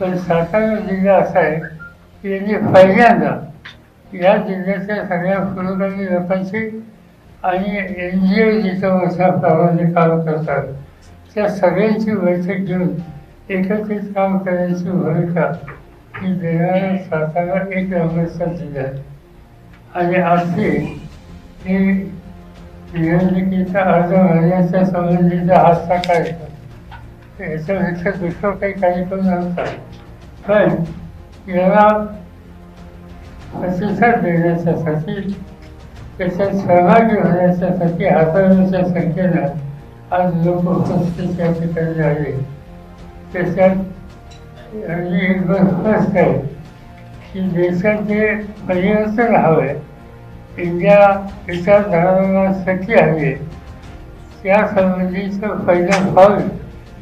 पण सातारा जिल्हा असा आहे की यांनी पहिल्यांदा या जिल्ह्यातल्या सगळ्या पुरोगामी लोकांशी आणि एन जी ओ जिथं वर्षाप्रमाणे काम करतात त्या सगळ्यांची बैठक घेऊन एकत्रित काम करण्याची भूमिका ही देणारा सातारा एक नंबरचा जिल्हा आहे. आणि आपली ही निवडणुकीचा अर्ज भरण्याच्या संबंधीचा हातचा कार्यक्रम याच्यापेक्षा दुसरं काही कार्यक्रम नव्हता पण याला प्रतिसाद देण्याच्यासाठी त्याच्यात सहभागी होण्याच्यासाठी हाताळण्याच्या संख्येनं आज लोक उपस्थित या ठिकाणी आले. त्याच्यात आणि एक स्पष्ट आहे की देशात जे परिवर्तन हवे इंडिया इंडिया विचारधारांसाठी हवी. त्यासंबंधीचं त्या संबंधीचं पहिलं पाऊल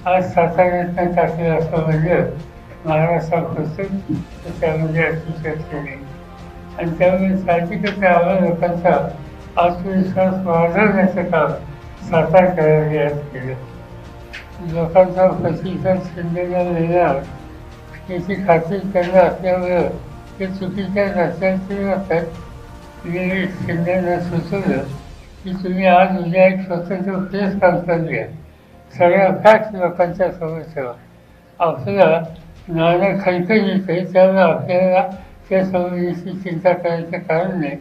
आज साताऱ्यातनं टाकलं असं म्हणजे महाराष्ट्रात होतं त्यामध्ये अतिशय नाही आणि त्यामुळे साहजिकच आम्हा लोकांचा आत्मविश्वास वाढवण्याचं काम सातार करायला आज केलं. लोकांचा प्रशिक्षण शिंदेला मिळणार याची खात्री करणं असल्यामुळं ते चुकीच्या रस्त्याचे असतात. मी शिंदेला सुचवलं की तुम्ही आज उद्या एक स्वतंत्र प्रेस कॉन्फरन्स घ्या. सगळ्या फॅक्ट लोकांच्या समोर ठेवा आपल्याला नाणं खणखणीत काही त्यामुळे आपल्याला त्या संबंधीची चिंता करायचं कारण नाही